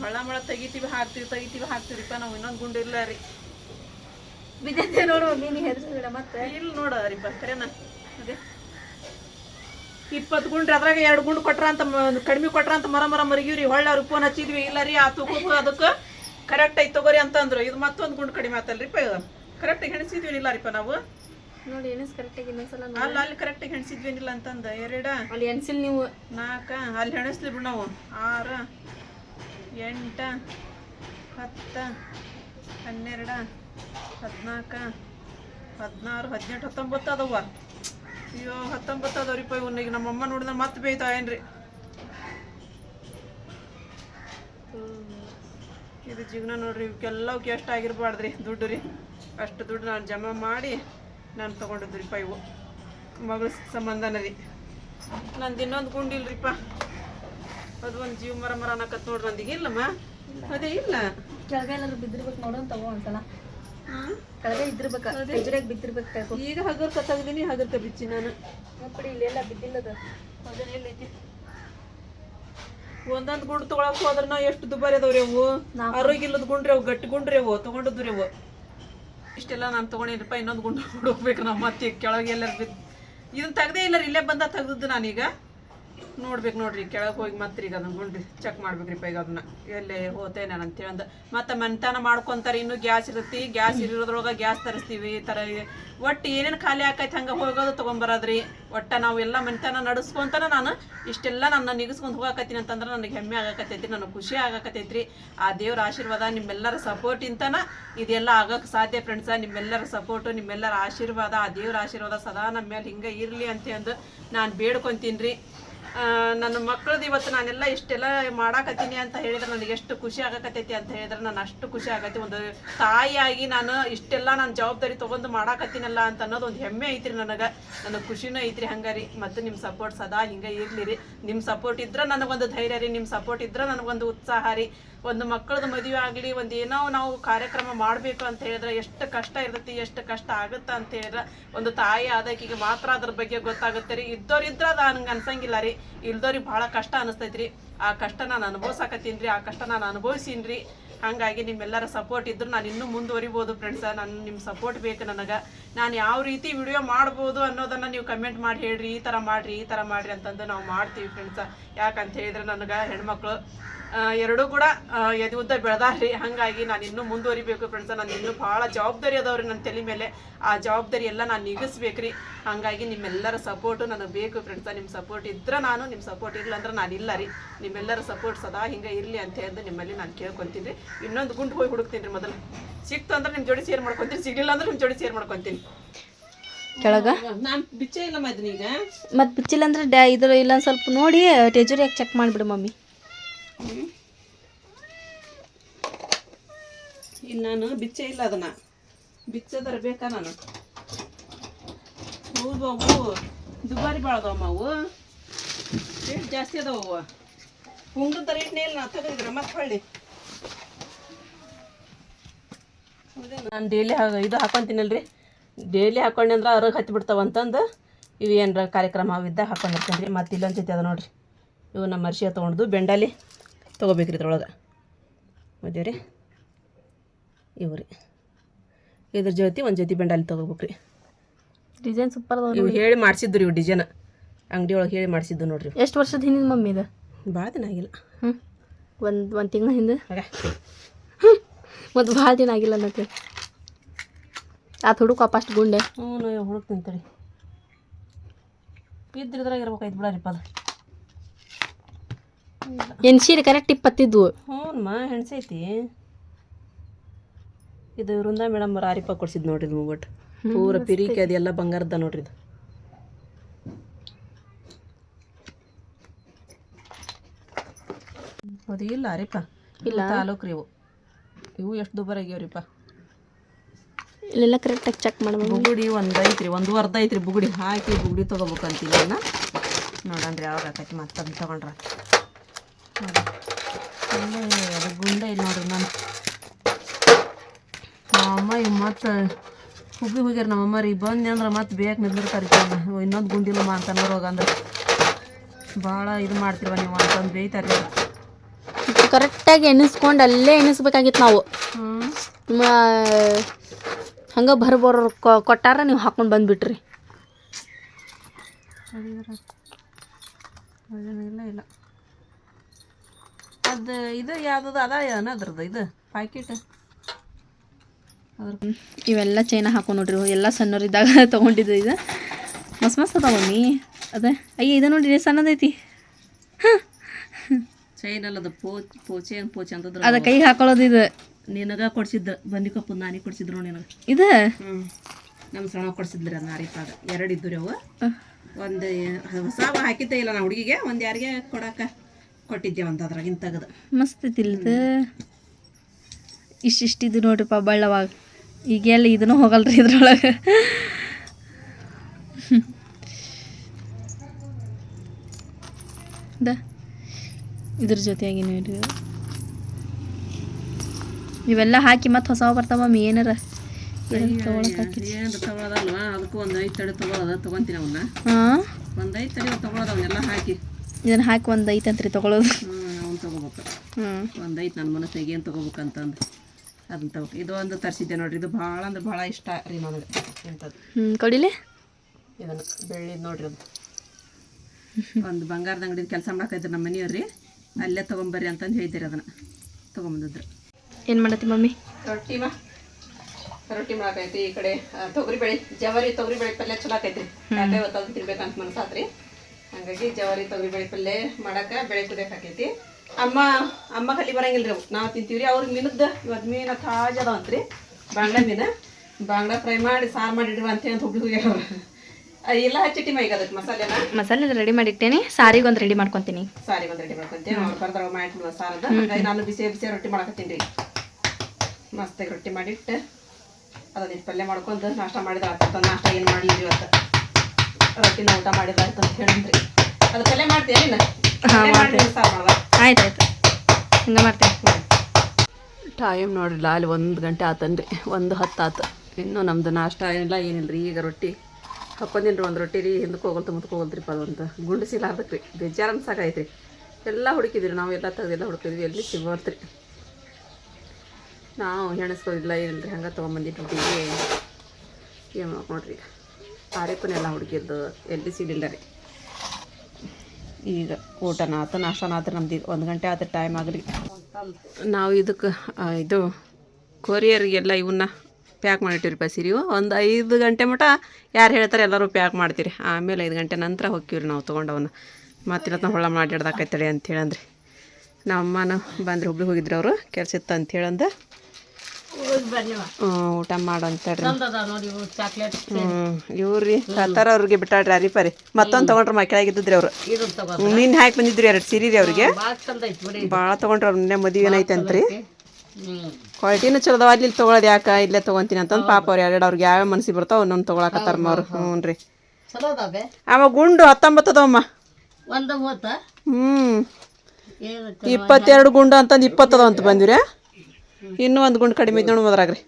ಮೊಳ ಮಳ ತೆಗಿತೀವಿ ಹಾಕ್ತೀವಿ ತೆಗಿತೀವಿ ಹಾಕ್ತೀವಿಪ್ಪ. ನಾವು ಇನ್ನೊಂದು ಗುಂಡು ಇಲ್ಲ ರೀ. ಬಿದ್ದೈತೆ ನೋಡು ನೀನು ಹೆದರ್ಸಿಬಿಡ ಮತ್ತೆ. ಇಲ್ಲ ನೋಡು ರೀ ಕರೆನ ಅದೇ. ಇಪ್ಪತ್ತು ಗುಂಡ್ರಿ ಅದ್ರಾಗ ಎರಡು ಗುಂಡು ಕೊಟ್ರ ಅಂತ ಕಡಿಮೆ ಕೊಟ್ರ ಅಂತ ಮರ ಮರ ಮರಿಗಿವ್ರಿ. ಹೊಳ್ಳೆ ಅವ್ರಿಗೆ ಫೋನ್ ಹಚ್ಚಿದ್ವಿ. ಇಲ್ಲ ರೀ ಆ ತೂಕಕ್ಕೂ ಅದಕ್ಕೆ ಕರೆಕ್ಟ್ ಐತೆ ತಗೋರಿ ಅಂತಂದ್ರು. ಇದು ಮತ್ತೊಂದು ಗುಂಡು ಕಡಿಮೆ ಆತಲ್ರಿಪ್ಪ ಇದು. ಕರೆಕ್ಟಾಗಿ ಹೆಣಿಸಿದ್ವಿ ಇಲ್ಲ ನಾವು? ನೋಡಿ ಎಣಿಸ್ ಕರೆಕ್ಟಾಗಿ ಇನ್ನೊಂದ್ಸಲ. ಅಲ್ಲ ಅಲ್ಲಿ ಕರೆಕ್ಟಾಗಿ ಹೆಣಿಸಿದ್ವಿ ಇಲ್ಲ ಅಂತಂದ. ಎರಡ ಅಲ್ಲಿ ಎಣಸಿಲ್ ನೀವು. ನಾಲ್ಕ ಅಲ್ಲಿ ಹೆಣಸ್ಲಿ ಬಿಡು ನಾವು. ಆರು ಎಂಟ ಹತ್ತು ಹನ್ನೆರಡ ಹದಿನಾಲ್ಕ, ಹದಿನಾರು, ಹದಿನೆಂಟು, ಹತ್ತೊಂಬತ್ತು ಅದಾವ. ಅಯ್ಯೋ, ಹತ್ತೊಂಬತ್ತು ಅದಾವ್ರಿಪ್ಪ ನಮ್ಮ ನಮ್ಮಮ್ಮ ನೋಡಿದ್ರೆ ಮತ್ತೆ ಬೇಯ್ತಾ ಏನ್ರಿ? ಇದು ಜೀವನ ನೋಡ್ರಿ ಇವಕ್ಕೆಲ್ಲವಕ್ಕೆ ಎಷ್ಟು ಆಗಿರ್ಬಾರ್ದ್ರಿ ದುಡ್ಡು ರೀ. ಅಷ್ಟು ದುಡ್ಡು ನಾನು ಜಮಾ ಮಾಡಿ ನಾನು ತೊಗೊಂಡಿದ್ದು ರೀ ಇವು. ಮಗಳ ಸಂಬಂಧನ ರೀ. ನಂದು ಇನ್ನೊಂದು ಗುಂಡಿಲ್ರಿಪ್ಪ ಅದು ಒಂದು ಜೀವ ಮರ ಮರ ಅನ್ನಕತ್ ನೋಡ್ರಿ ನಂದಿಗೆ. ಇಲ್ಲಮ್ಮ? ಅದೇ ಇಲ್ಲ. ಕೆಳಗೆ ಎಲ್ಲಾದ್ರು ಬಿದ್ದಿರ್ಬೇಕು ನೋಡೋಣ ತಗೋ ಒಂದ್ಸಲ. ಕೆಳಗೆ ಇದ್ದಿರ್ಬೇಕ ಎದುರಾಗಿ ಬಿದ್ದಿರ್ಬೇಕು ತಗೋ ಈಗ ಹಗರ್ಕ ತೆಗ್ದೀನಿ ಹಗರ್ಕ ಬಿಚ್ಚಿ ನಾನು. ನೋಡಿ ಇಲ್ಲೆಲ್ಲ ಬಿದ್ದಿಲ್ಲದ? ಅದನ್ನ ಎಲ್ಲೈತಿ ಒಂದೊಂದು ಗುಂಡು ತೊಗೊಳಕ್ ಹೋದ್ರ ನಾವು ಎಷ್ಟು ದುಬಾರಿ ಅದಾವ್ರಿ ಅವು. ಆರೋಗ್ಯ ಇಲ್ಲದ ಗುಂಡ್ರಿ ಅವು ಗಟ್ಟಿ ಗುಂಡ್ರಿ ಅವು ತೊಗೊಂಡದ್ರಿ ಅವು. ಇಷ್ಟೆಲ್ಲ ನಾನು ತೊಗೊಂಡಿರಪ್ಪ ಇನ್ನೊಂದು ಗುಂಡು ಹೋಗ್ಬೇಕು ನಾವು ಮತ್ತೆ ಕೆಳಗೆ ಎಲ್ಲ ಬಿದ್ದು ಇದನ್ನ ತೆಗ್ದೇ ಇಲ್ಲ ಇಲ್ಲೇ ಬಂದ ತೆಗ್ದದ್ದು ನಾನೀಗ. ನೋಡ್ಬೇಕು ನೋಡ್ರಿ, ಕೆಳಗೆ ಹೋಗಿ ಮತ್ತೆ ಈಗ ಅದನ್ನ ಗುಂಡಿ ಚೆಕ್ ಮಾಡ್ಬೇಕ್ರಿ ಪೈಗ ಅದನ್ನ. ಎಲ್ಲೇ ಹೋತೇನೆ ಅಂತೇಳಿ ಅಂದ ಮತ್ತೆ ಮನ್ತಾನ ಮಾಡ್ಕೊಂತಾರೆ ಇನ್ನು ಗ್ಯಾಸ್ ಇರುತ್ತೆ, ಗ್ಯಾಸ್ ಇರೋದ್ರೊಳಗ ಗ್ಯಾಸ್ ತರಿಸ್ತೀವಿ ಈ ಥರ ಒಟ್ಟು ಏನೇನು ಖಾಲಿ ಆಕೈತೆ ಹಂಗೆ ಹೋಗೋದು ತೊಗೊಂಬರೋದ್ರಿ. ಒಟ್ಟು ನಾವು ಎಲ್ಲ ಮನ್ತಾನ ನಡೆಸ್ಕೊಂತಾನ ನಾನು ಇಷ್ಟೆಲ್ಲ ನನ್ನ ನಿಗಿಸ್ಕೊಂಡು ಹೋಗಾಕತ್ತೀನಿ ಅಂತಂದ್ರೆ ನನಗೆ ಹೆಮ್ಮೆ ಆಗಾಕತ್ತೈತಿ ನನಗೆ ಖುಷಿ ಆಗಾಕತ್ತೈತ್ರಿ. ಆ ದೇವ್ರ ಆಶೀರ್ವಾದ ನಿಮ್ಮೆಲ್ಲರ ಸಪೋರ್ಟ್ ಇಂತನ ಇದೆಲ್ಲ ಆಗೋಕೆ ಸಾಧ್ಯ ಫ್ರೆಂಡ್ಸ ನಿಮ್ಮೆಲ್ಲರ ಸಪೋರ್ಟು ನಿಮ್ಮೆಲ್ಲರ ಆಶೀರ್ವಾದ, ಆ ದೇವ್ರ ಆಶೀರ್ವಾದ ಸದಾ ನಮ್ಮ ಮೇಲೆ ಹಿಂಗೆ ಇರಲಿ ಅಂತ ಅಂದು ನಾನು ಬೇಡ್ಕೊತೀನಿ ರೀ. ನನ್ನ ಮಕ್ಕಳದ್ದು ಇವತ್ತು ನಾನೆಲ್ಲ ಇಷ್ಟೆಲ್ಲ ಮಾಡಾಕತ್ತೀನಿ ಅಂತ ಹೇಳಿದ್ರೆ ನನಗೆ ಎಷ್ಟು ಖುಷಿ ಆಗಕತ್ತೈತಿ ಅಂತ ಹೇಳಿದ್ರೆ ನಾನು ಅಷ್ಟು ಖುಷಿ ಆಗತ್ತೆ. ಒಂದು ತಾಯಿಯಾಗಿ ನಾನು ಇಷ್ಟೆಲ್ಲ ನಾನು ಜವಾಬ್ದಾರಿ ತೊಗೊಂಡು ಮಾಡಾಕತ್ತೀನಲ್ಲ ಅಂತ ಅನ್ನೋದು ಒಂದು ಹೆಮ್ಮೆ ಐತ್ರಿ ನನಗೆ. ನನಗೆ ಖುಷಿನೂ ಐತ್ರಿ ಹಂಗಾರಿ. ಮತ್ತು ನಿಮ್ಮ ಸಪೋರ್ಟ್ ಸದಾ ಹಿಂಗೆ ಇರಲಿ ರೀ. ನಿಮ್ಮ ಸಪೋರ್ಟ್ ಇದ್ರೆ ನನಗೊಂದು ಧೈರ್ಯ ರೀ. ನಿಮ್ಮ ಸಪೋರ್ಟ್ ಇದ್ರೆ ನನಗೊಂದು ಉತ್ಸಾಹ ರೀ. ಒಂದು ಮಕ್ಕಳದ್ದು ಮದುವೆ ಆಗಲಿ, ಒಂದು ಏನೋ ನಾವು ಕಾರ್ಯಕ್ರಮ ಮಾಡಬೇಕು ಅಂತ ಹೇಳಿದ್ರೆ ಎಷ್ಟು ಕಷ್ಟ ಇರ್ತೈತಿ, ಎಷ್ಟು ಕಷ್ಟ ಆಗುತ್ತೆ ಅಂತ ಹೇಳಿದ್ರೆ ಒಂದು ತಾಯಿ ಆದಕ್ಕಿಗೆ ಮಾತ್ರ ಅದ್ರ ಬಗ್ಗೆ ಗೊತ್ತಾಗುತ್ತೆ ರೀ. ಇದ್ದವ್ರಿದ್ರೆ ಅದು ನನಗೆ ಅನ್ಸಂಗಿಲ್ಲ ರೀ. ಇಲ್ದವ್ರಿಗೆ ಭಾಳ ಕಷ್ಟ ಅನಿಸ್ತೈತ್ರಿ. ಆ ಕಷ್ಟ ನಾನು ಅನುಭವಿಸಾಕತ್ತೀನಿ ಆ ಕಷ್ಟ ನಾನು ಅನುಭವಿಸೀನಿ ಹಾಗಾಗಿ ನಿಮ್ಮೆಲ್ಲರ ಸಪೋರ್ಟ್ ಇದ್ರು ನಾನು ಇನ್ನೂ ಮುಂದುವರಿಬೋದು ಫ್ರೆಂಡ್ಸ ನಾನು ನಿಮ್ಮ ಸಪೋರ್ಟ್ ಬೇಕು ನನಗೆ. ನಾನು ಯಾವ ರೀತಿ ವಿಡಿಯೋ ಮಾಡ್ಬೋದು ಅನ್ನೋದನ್ನು ನೀವು ಕಮೆಂಟ್ ಮಾಡಿ ಹೇಳ್ರಿ, ಈ ಥರ ಮಾಡಿರಿ, ಈ ಥರ ಮಾಡಿರಿ ಅಂತಂದು ನಾವು ಮಾಡ್ತೀವಿ ಫ್ರೆಂಡ್ಸ ಯಾಕಂತ ಹೇಳಿದ್ರೆ ನನಗೆ ಹೆಣ್ಮಕ್ಳು ಎರಡೂ ಕೂಡ ಎದು ಉದ್ದ ಬೆಳೆದಾರ್ರಿ ಹಾಗಾಗಿ ನಾನು ಇನ್ನೂ ಮುಂದುವರಿಬೇಕು ಫ್ರೆಂಡ್ಸ್ ನಾನು ಇನ್ನೂ ಭಾಳ ಜವಾಬ್ದಾರಿ ಅದಾವ್ರಿ ನನ್ನ ತಲೆ ಮೇಲೆ. ಆ ಜವಾಬ್ದಾರಿ ಎಲ್ಲ ನಾನು ನಿಗಿಸ್ಬೇಕ್ರಿ. ಹಾಗಾಗಿ ನಿಮ್ಮೆಲ್ಲರ ಸಪೋರ್ಟು ನನಗೆ ಬೇಕು ಫ್ರೆಂಡ್ಸ ನಿಮ್ಮ ಸಪೋರ್ಟ್ ಇದ್ರೆ ನಾನು ನಿಮ್ಮ ಸಪೋರ್ಟ್ ಇಲ್ಲ ಅಂದ್ರೆ ನಾನು ಇಲ್ಲ ರೀ. ನಿಮ್ಮೆಲ್ಲರ ಸಪೋರ್ಟ್ ಸದಾ ಹಿಂಗೆ ಇರಲಿ ಅಂತ ಹೇಳಿದ್ರೆ ನಿಮ್ಮಲ್ಲಿ ನಾನು ಕೇಳ್ಕೊತೀನಿ. ರೀ ಇನ್ನೊಂದು ಗುಂಡು ಹೋಗಿ ಹುಡುಕ್ತೀನಿ ರೀ ಮೊದಲು. ಸಿಕ್ತು ಅಂದ್ರೆ ನಿಮ್ಮ ಜೋಡಿ ಶೇರ್ ಮಾಡ್ಕೊತೀನಿ. ಸಿಗಲಿಲ್ಲ ಅಂದ್ರೆ ನಿಮ್ಮ ಜೋಡಿ ಶೇರ್ ಮಾಡ್ಕೊತೀನಿ. ಕೆಳಗ? ನಾನು ಬಿಚ್ಚೇ ಇಲ್ಲ ಮದ್ನ ಈಗ. ಮತ್ತು ಬಿಚ್ಚಿಲ್ಲ ಅಂದ್ರೆ ಡ್ಯಾ ಇದ್ರ ಇಲ್ಲ ಸ್ವಲ್ಪ ನೋಡಿ ಟೆಜುರಿಯಾಗಿ ಚೆಕ್ ಮಾಡಿಬಿಡು ಮಮ್ಮಿ. ಇನ್ನು ನಾನು ಬಿಚ್ಚೇ ಇಲ್ಲ ಅದನ್ನು. ಬಿಚ್ಚದರ ಬೇಕಾ ನಾನು? ಹೌದು ಅವು ದುಬಾರಿ ಅದಾವ ಅವು ರೇಟ್ ಜಾಸ್ತಿ ಅದಾವ ಅವು ಪುಂಗದ ರೇಟ್ನೇ ಇಲ್ಲ ನಾ, ತಗೋದಿದ್ರೆ ಮತ್ತೆ ಹೊಳ್ಳಿ. ನಾನು ಡೈಲಿ ಇದು ಹಾಕೊಂತೀನಲ್ರಿ. ಡೇಲಿ ಹಾಕೊಂಡೆ ಅಂದ್ರೆ ಅರಗ ಹತ್ತಿ ಬಿಡ್ತಾವ ಅಂತಂದು ಇವು ಏನರ ಕಾರ್ಯಕ್ರಮ ಅವಿದ್ದಾಗ ಹಾಕೊಂಡಿರ್ತೀನಿ ರೀ ಮತ್ತು ಇಲ್ಲೊಂದು ಜೊತೆ ಅದ ನೋಡ್ರಿ. ಇವು ನಮ್ಮ ಅರ್ಶಿಯ ತೊಗೊಂಡು ಬೆಂಡಾಲಿ. ತೊಗೋಬೇಕ್ರಿ ಇದ್ರೊಳಗೆ. ಮದುವೆ ರೀ? ಇವು ರೀ. ಇದ್ರ ಜೊತೆ ಒಂದು ಜೊತೆ ಬೆಂಡಾಲಿ ತೊಗೋಬೇಕ್ರಿ. ಡಿಸೈನ್ ಸೂಪರ್ ಇವು ಹೇಳಿ ಮಾಡಿಸಿದ್ದು ರೀ ಇವು ಡಿಸೈನ್ ಅಂಗಡಿ ಒಳಗೆ ಹೇಳಿ ಮಾಡಿಸಿದ್ದು ನೋಡ್ರಿ ಎಷ್ಟು ವರ್ಷದ ಹಿಂದಿನ ಮಮ್ಮಿ ಇದು? ಭಾಳ ದಿನ ಆಗಿಲ್ಲ. ಹ್ಞೂ ಒಂದು ಒಂದು ತಿಂಗಳ ಹಿಂದೆ? ಮತ್ತು ಭಾಳ ದಿನ ಆಗಿಲ್ಲ ಅನ್ನತ್ತೆ ಆ ಹುಡುಕ ಫಸ್ಟ್ ಗುಂಡೆ. ಹ್ಞೂ ಹುಡುಕ್ ತಿಂತೀರಿ. ಇದ್ರ ಇದ್ರದ್ರಾಗ ಇರ್ಬೇಕಾಯ್ತು ಬಿಡರಿಪ್ಪ ಅದು. ಎನ್ಸೀರಿ ಕರೆಕ್ಟ್ ಇಪ್ಪತ್ತಿದ್ವು ಹ್ಞೂನಮ್ಮ ಹೆಣ್ಸೈತಿ? ಇದು ವೃಂದ ಮೇಡಮ್ ಆರಿಪ ಕೊಡ್ಸಿದ್ ನೋಡ್ರಿ ಇದು ಒಟ್ಟು. ಪೂರ ಪಿರಿಕೆ ಅದೆಲ್ಲ ಬಂಗಾರದ ನೋಡ್ರಿ ಇದು. ಅದು ಇಲ್ಲ ಅರಿಪ ಇಲ್ಲ. ತಾಲೂಕು ರೀ ಇವು. ಇವು ಎಷ್ಟು ದುಬಾರಿ ಆಗ್ಯಾವ್ರಿಪ್ಪ ಇಲ್ಲೆಲ್ಲ ಕರೆಕ್ಟಾಗಿ ಚೆಕ್ ಮಾಡ್ಬೇಕು ಬುಗುಡಿ ಒಂದು ಐತ್ರಿ ಒಂದು ವರ್ಧ ಐತ್ರಿ ಬುಗುಡಿ. ಹಾಕಿ ಬುಗುಡಿ ತೊಗೋಬೇಕಂತೀನಿ ನೋಡನ್ರಿ ಯಾವಾಗ ಆಕೈತಿ ತೊಗೊಂಡ್ರ. ನೋಡ್ರಿ ಅದು ಗುಂಡ ಇಲ್ಲ ನೋಡ್ರಿ ನಾನು. ನಮ್ಮಮ್ಮ ಇವ್ ಮತ್ತೆ ಹುಬ್ಬಿ ಹೋಗ್ಯಾರ ನಮ್ಮಮ್ಮ ರೀ. ಬಂದೆ ಅಂದ್ರೆ ಮತ್ತೆ ಬೇಕು ನಿಂದಿರ್ತಾರೆ ಇನ್ನೊಂದು ಗುಂಡಿಲ್ಲ ಮಾ ಅಂತ ಅನ್ನೋರು ಅಂದ್ರೆ. ಭಾಳ ಇದು ಮಾಡ್ತೀವ ನೀವು ಅಂತಂದು ಬೇಯ್ತಾರೆ. ಕರೆಕ್ಟಾಗಿ ಎಣಿಸ್ಕೊಂಡು ಅಲ್ಲೇ ಎಣಿಸ್ಬೇಕಾಗಿತ್ತು ನಾವು. ಹಂಗೆ ಬರ್ಬೋರು ಕೊಟ್ಟಾರ ನೀವು ಹಾಕೊಂಡು ಬಂದ್ಬಿಟ್ರಿ. ಇಲ್ಲ ಇಲ್ಲ. ಅದು ಇದು ಯಾವ್ದು ಅದ ಏನ ಅದ್ರದ್ದು ಇದು? ಪ್ಯಾಕೆಟ್ ಅದ್ರ ಇವೆಲ್ಲ ಚೈನ ಹಾಕೊಂಡು ನೋಡ್ರಿ. ಎಲ್ಲ ಸಣ್ಣವರಿದ್ದಾಗ ತೊಗೊಂಡಿದ್ದು ಇದು. ಮಸ್ತ್ ಮಸ್ತ್ ಅದಾವ ಮಮ್ಮಿ. ಅದ. ಅಯ್ಯ ಇದು ನೋಡಿ ಸಣ್ಣದೈತಿ ಚೈನ್ ಅಲ್ಲ ಅದು. ಪೋ ಪೋಚೆ ಅಂತ ಪೋಚೆ ಅಂತಂದ್ರೆ ಅದ ಕೈಗೆ ಹಾಕೊಳ್ಳೋದು ಇದು. ನಿನಗ ಕೊಡ್ಸಿದ್ರ ಬಂದಿ ಕಪ್ಪು ನಾನಿ ಕೊಡ್ಸಿದ್ರು ನಿನಗೆ. ಇದು? ನಮ್ಮ ಸಣ್ಣ ಕೊಡ್ಸಿದ್ರಿ ಅದು ನಾರಿಪಾಗ ಎರಡು ಇದ್ದು ರೀ ಅವು. ಒಂದು ಹೊಸ ಹಾಕಿದ್ದೆ ಇಲ್ಲ ನಾ ಹುಡುಗಿಗೆ. ಒಂದು ಯಾರಿಗೆ ಕೊಡಾಕ? ಕೊಟ್ಟಿದ್ದೆ ಅಂತ ಅದ್ರಾಗಿನ ತೆಗೆದು. ಮಸ್ತ್ ಐತಿ ಇದು ಇಷ್ಟಿಷ್ಟಿದ್ದು ನೋಡ್ರಿಪ್ಪ ಬಳ್ಳವಾಗ. ಈಗೆಲ್ಲ ಇದನ್ನು ಹೋಗಲ್ರಿ ಇದ್ರೊಳಗೆ. ದ. ಇದ್ರ ಜೊತೆಯಾಗಿ ನೋಡಿ ಇವೆಲ್ಲ ಹಾಕಿ ಮತ್ತೆ ಹೊಸ ಬರ್ತಾವ ಮಮ್ಮಿ ಏನಾರ? ಅದಕ್ಕೂ ಒಂದು ಐದು ತಡೆ ತಗೊಳೋದ ತೊಗೊಂತೀನಿ ಅವನ್ನ. ಹಾಂ? ಒಂದು ಐದು ತಡೆ ತಗೊಳೋದು ಅವನ್ನೆಲ್ಲ ಹಾಕಿ. ಇದನ್ನ ಹಾಕಿ ಒಂದು ಐತಂತ್ರಿ ತೊಗೊಳೋದು. ಹ್ಞೂ ಅವ್ನು ತೊಗೋಬೇಕು. ಹ್ಞೂ ಒಂದು ಐತೆ ನನ್ನ ಮನಸ್ಸಿಗೆ ಏನು ತೊಗೋಬೇಕಂತಂದು ಅದನ್ನ ತಗೋ. ಇದು ಒಂದು ತರಿಸಿದ್ದೆ ನೋಡ್ರಿ ಇದು ಭಾಳ ಅಂದ್ರೆ ಭಾಳ ಇಷ್ಟ ರೀ ನನಗೆ ಇಂಥದ್ದು. ಹ್ಞೂ ಕೊಡಿಲಿ? ಇದನ್ನು ಬೆಳ್ಳಿದ್ ನೋಡ್ರಿ ಅದು. ಒಂದು ಬಂಗಾರದ ಅಂಗಡಿ ಕೆಲಸ ಮಾಡಾಕೈತ್ರಿ ನಮ್ಮ ಮನೆಯವ್ರಿ ಅಲ್ಲೇ ತೊಗೊಂಬರ್ರಿ ಅಂತಂದು ಹೇಳ್ತೀರಿ ಅದನ್ನು. ತೊಗೊಂಬಂದಿದ್ರು. ಏನು ಮಾಡತ್ತಿ ಮಮ್ಮಿ? ರೊಟ್ಟಿ ಮಾ. ರೊಟ್ಟಿ ಮಾಡಾಕೈತಿ ಈ ಕಡೆ ತೊಗರಿ ಬೇಳೆ. ಜವಾರಿ ತೊಗರಿ ಬೇಳೆ ಪಲ್ಯ ಚಲೋ ಆಕೈತಿ ಯಾಕೆ ಇವತ್ತು ತಿನ್ಬೇಕಂತ ಮನಸಾತ್ರಿ ಹಂಗಾಗಿ ಜವಾರಿ ತೊಗರಿ ಬೇಳೆ ಪಲ್ಯ ಮಾಡಾಕ ಬೆಳೆ ಕುದಿಯಕ್ಕೆ ಹಾಕೈತಿ ಅಮ್ಮ ಅಮ್ಮ ಕಲಿ ಬರಂಗಿಲ್ರಿ ಅವು. ನಾವು ತಿಂತೀವ್ರಿ. ಅವ್ರಿಗೆ ಮೀನದ್ದು ಇವತ್ತು ಮೀನ ತಾಜ್ ಅದಾವಂತ್ರಿ ಬಾಂಗ್ಲಾ ಮೀನು. ಬಾಂಗ್ಲಾ ಫ್ರೈ ಮಾಡಿ ಸಾರು ಮಾಡಿಡ್ರಿ ಅಂತ ಅಂತ ಹುಬ್ಳಿ ಹೋಗ್ಯಾರ ಎಲ್ಲ ಹಚ್ಚಿಟ್ಟಿ ಮೈಗ ಅದಕ್ಕೆ ಮಸಾಲೆನ ಮಸಾಲೆ ರೆಡಿ ಮಾಡಿಟ್ಟೇನಿ ಸಾರಿಗೆ ಒಂದು ರೆಡಿ ಮಾಡ್ಕೊಂತೀನಿ. ಸಾರಿ ಒಂದು ರೆಡಿ ಮಾಡ್ಕೊಂತೀನಿ. ಅವ್ರು ಬರ್ದಾಗ ಮಾಡಿಬಿಡುವ ಸಾರದ ಹಾಗಾಗಿ ನಾನು ಬಿಸಿ ಬಿಸಿ ರೊಟ್ಟಿ ಮಾಡಕತ್ತೀನಿ ರೀ. ಮಸ್ತಾಗಿ ರೊಟ್ಟಿ ಮಾಡಿಟ್ಟು ಅದನ್ನ ಪಲ್ಯ ಮಾಡ್ಕೊಂಡು ನಾಷ್ಟ ಮಾಡಿದ ಆಗ್ತದ ನಾಷ್ಟ ಏನು ಮಾಡಿದ್ರಿ ಇವತ್ತು? ರೊಟ್ಟಿನ ಊಟ ಮಾಡಿದ ಆಯ್ತು ಅಂತ ಹೇಳಿದ್ರಿ. ಅದು ಮಾಡ್ತೀಯ ನೀನು ಪಲ್ಯ ಮಾಡಿ ಸಾರು ಮಾಡ್ದ ಆಯ್ತು ಆಯ್ತು ಹಿಂಗೆ ಮಾಡ್ತೀನಿ. ಟೈಮ್ ನೋಡಿಲ್ಲ ಅಲ್ಲಿ ಒಂದು ಗಂಟೆ ಆತನ್ರಿ. ಒಂದು ಹತ್ತು ಆತ. ಇನ್ನೂ ನಮ್ದು ನಾಷ್ಟ ಏನಿಲ್ಲ ಏನಿಲ್ಲ ರೀ ಈಗ ರೊಟ್ಟಿ. ಹಾಕೊಂಡಿನ್ರಿ ಒಂದು ರೊಟ್ಟಿ ರೀ. ಹಿಂದಕ್ಕೆ ಹೋಗಲ್ತು ಮುಂದಕ್ಕೆ ಹೋಗಲ್ತ್ರಿಪ್ಪ ಅದೊಂದು ಅಂತ. ಗುಂಡು ಸಿಲಾರ್ದಕ್ಕೆ ರೀ ಬೇಜಾರು ಅನ್ಸಾಕೈತ್ರಿ ಎಲ್ಲ ಹುಡುಕಿದ್ರಿ ನಾವು ಎಲ್ಲ ತೆಗ್ದೆಲ್ಲ ಹುಡುಕಿದ್ವಿ. ಎಲ್ಲಿ ಸಿಗೋರ್ತ್ರಿ ನಾವು ಹೆಣಸ್ಕೋದಿಲ್ಲ ಏನಿಲ್ಲ ರೀ ಹಂಗೆ ತೊಗೊಂಬಂದಿಟ್ಟು ರೊಟ್ಟಿಗೆ ಏನು ನೋಡ್ರಿ ಈಗ? ತಾರೀಕನ್ನೆಲ್ಲ ಹುಡುಕಿದ್ದು ಎಲ್ಲಿ ಸಿಗಲಿಲ್ಲ ರೀ. ಈಗ ಊಟನ ಆತು ನಾಷ್ಟನ ಆತು ನಮ್ದು ಈಗ ಒಂದು ಗಂಟೆ ಆತ ಟೈಮ್ ಆಗಲಿ. ನಾವು ಇದಕ್ಕೆ ಇದು ಕೊರಿಯರ್ಗೆಲ್ಲ ಇವನ್ನ ಪ್ಯಾಕ್ ಮಾಡಿಟ್ಟಿವ್ರಿ ಸೀರಿವು ಒಂದು ಐದು ಗಂಟೆ ಮಟ ಯಾರು ಹೇಳ್ತಾರೆ ಎಲ್ಲರೂ ಪ್ಯಾಕ್ ಮಾಡ್ತೀರಿ. ಆಮೇಲೆ ಐದು ಗಂಟೆ ನಂತರ ಹೋಗ್ತೀವ್ರಿ ನಾವು ತೊಗೊಂಡವನ್ನ ಮತ್ತಿರತ್ನ ಹೊಳ ಮಾಡಿಡ್ದಾಕೈತಳಿ ಅಂತೇಳಿ ಅಂದ್ರಿ ನಮ್ಮ ಅಮ್ಮನ ಬಂದ್ರೆ ಹುಬ್ಳಿ ಹೋಗಿದ್ರು ಅವರು. ಕೆಲಸ ಇತ್ತು ಅಂತೇಳಂದ ಹ್ಞೂ ಊಟ ಮಾಡು ಅಂತೇಳ್ರಿ ಹ್ಞೂ ಇವ್ರಿ ತಾತಾರ ಅವ್ರಿಗೆ ಬಿಟ್ಟಾಡ್ರಿ ಅರಿಪರಿ ಮತ್ತೊಂದು ತಗೊಂಡ್ರ ಮಾ ಅವ್ರು. ಅವರು ನಿನ್ನೆ ಹಾಕಿ ಬಂದಿದ್ರಿ ಎರಡು ಸೀರೆ ರೀ ಅವ್ರಿಗೆ. ಭಾಳ ತಗೊಂಡ್ರಿ ಅವ್ರ ನಿನ್ನೆ ಮದುವೆ ಏನೈತೆ ಅಂತ್ರಿ ಕ್ವಾಲಿಟಿನೂ ಚಲೋ ಅದಾವ ಅಲ್ಲಿ ತೊಗೊಳೋದು ಯಾಕೆ? ಇಲ್ಲೇ ತಗೊಂತೀನಿ ಅಂತಂದು ಪಾಪ ಅವ್ರು ಎರಡು ಅವ್ರಿಗೆ ಯಾವ ಮನಸ್ಸಿಗೆ ಬರ್ತಾವ ಒಂದೊಂದು ತೊಗೊಳಕತ್ತಾರ ಅವ್ರು ಹ್ಞೂ ರೀ ಅವ ಗುಂಡು ಹತ್ತೊಂಬತ್ತು ಅದಾವಮ್ಮ ಹ್ಞೂ ಇಪ್ಪತ್ತೆರಡು ಗುಂಡು ಅಂತಂದು ಇಪ್ಪತ್ತದ ಅಂತ ಬಂದಿವ್ರಿ. ಇನ್ನೂ ಒಂದು ಗುಂಡು ಕಡಿಮೆ ಐತೆ ನೋಡಿ ಮೊದ್ರಾಗ್ರಿ.